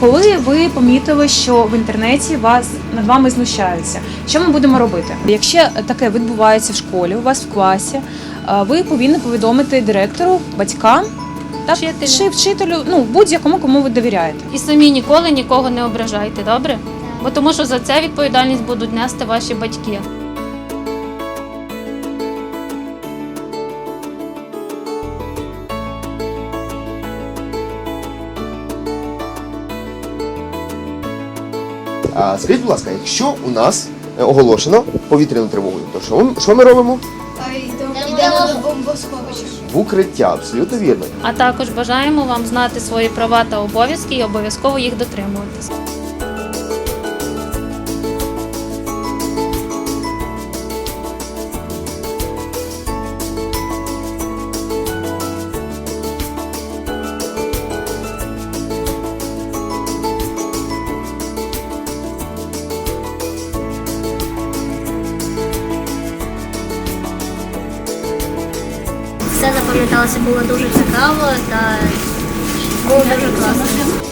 Коли ви помітили, що в інтернеті вас над вами знущаються, що ми будемо робити? Якщо таке відбувається в школі, у вас в класі, е, ви повинні повідомити директору, батькам та Вчителю. чи вчителю, ну будь-якому, кому ви довіряєте. І самі ніколи нікого не ображайте, добре? Бо тому що за це відповідальність будуть нести ваші батьки. А скажіть, будь ласка, якщо у нас е, оголошено повітряну тривогу, то що ми, що ми робимо? Йдемо до бомбосховища. В укриття, абсолютно вірно. А також бажаємо вам знати свої права та обов'язки і обов'язково їх дотримуватися. Все запам'яталося, було дуже цікаво та було дуже класно.